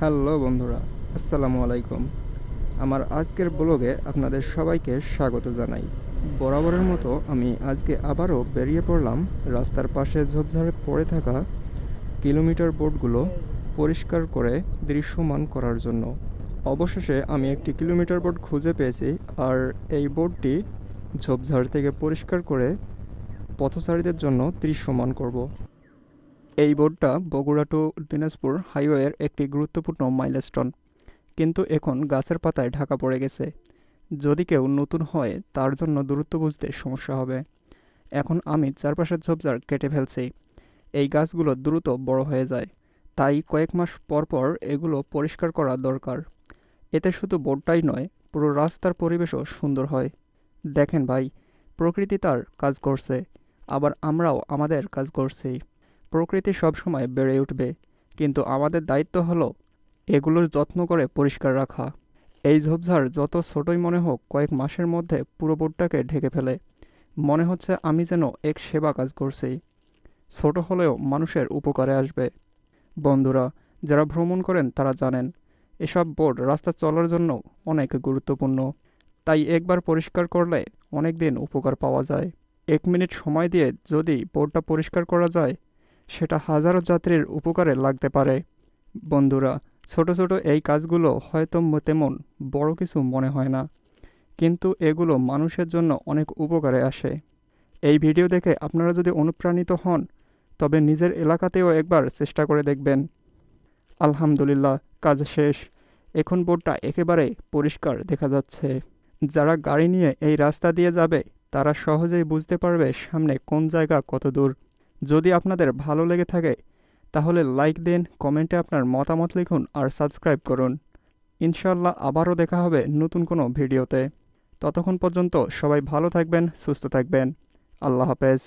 Hello বন্ধুরা, আসসালামু আলাইকুম। আমার আজকের ব্লগে আপনাদের সবাইকে স্বাগত জানাই। বরাবরের মতো আমি আজকে আবারও বেরিয়ে পড়লাম রাস্তার পাশে ঝোপঝাড়ে পড়ে থাকা কিলোমিটার বোর্ডগুলো পরিষ্কার করে দৃশ্যমান করার জন্য। অবশেষে আমি একটি কিলোমিটার বোর্ড খুঁজে পেয়েছি আর এই বোর্ডটি ঝোপঝাড় থেকে পরিষ্কার করে পথচারীদের জন্য দৃশ্যমান করব। এই বোর্ডটা বগুড়া টু দিনাজপুর হাইওয়ের একটি গুরুত্বপূর্ণ মাইলস্টোন। কিন্তু এখন গাছের পাতায় ঢাকা পড়ে গেছে। যদি কেউ নতুন হয়, তার জন্য দূরত্ব বুঝতে সমস্যা হবে। এখন আমি চারপাশের ঝোপঝাড় কেটে ফেলছি। এই গাছগুলো দ্রুত বড় হয়ে যায়। তাই কয়েক মাস পর পর এগুলো পরিষ্কার করা দরকার। এতে শুধু বোর্ডটাই নয়, পুরো রাস্তার পরিবেশও সুন্দর হয়। দেখেন ভাই, প্রকৃতি তার কাজ করছে। আবার আমরাও আমাদের কাজ করছি। প্রকৃতি সবসময় বেড়ে উঠবে, কিন্তু আমাদের দায়িত্ব হলো এগুলোর যত্ন করে পরিষ্কার রাখা। এই ঝোপঝাড় যত ছোটই মনে হোক কয়েক মাসের মধ্যে পুরো বোর্ডটাকে ঢেকে ফেলে। মনে হচ্ছে আমি যেন এক সেবা কাজ করছি। ছোট হলেও মানুষের উপকারে আসবে। বন্ধুরা, যারা ভ্রমণ করেন তারা জানেন, এসব বোর্ড রাস্তা চলার জন্য অনেক গুরুত্বপূর্ণ। তাই একবার পরিষ্কার করলে অনেক দিন উপকার পাওয়া যায়। এক মিনিট সময় দিয়ে যদি বোর্ডটা পরিষ্কার করা যায় সেটা হাজারো যাত্রীর উপকারে লাগতে পারে। বন্ধুরা, ছোট ছোট এই কাজগুলো হয়তো তেমন বড় কিছু মনে হয় না, কিন্তু এগুলো মানুষের জন্য অনেক উপকারে আসে। এই ভিডিও দেখে আপনারা যদি অনুপ্রাণিত হন, তবে নিজের এলাকাতেও একবার চেষ্টা করে দেখবেন। আলহামদুলিল্লাহ, কাজ শেষ। এখন বোর্ডটা একেবারে পরিষ্কার দেখা যাচ্ছে। যারা গাড়ি নিয়ে এই রাস্তা দিয়ে যাবে, তারা সহজেই বুঝতে পারবে সামনে কোন জায়গা কত দূর। যদি আপনাদের ভালো লেগে থাকে, তাহলে লাইক দিন, কমেন্টে আপনার মতামত লিখুন আর সাবস্ক্রাইব করুন। ইনশাল্লাহ আবারও দেখা হবে নতুন কোনো ভিডিওতে। ততক্ষণ পর্যন্ত সবাই ভালো থাকবেন, সুস্থ থাকবেন। আল্লাহ হাফেজ।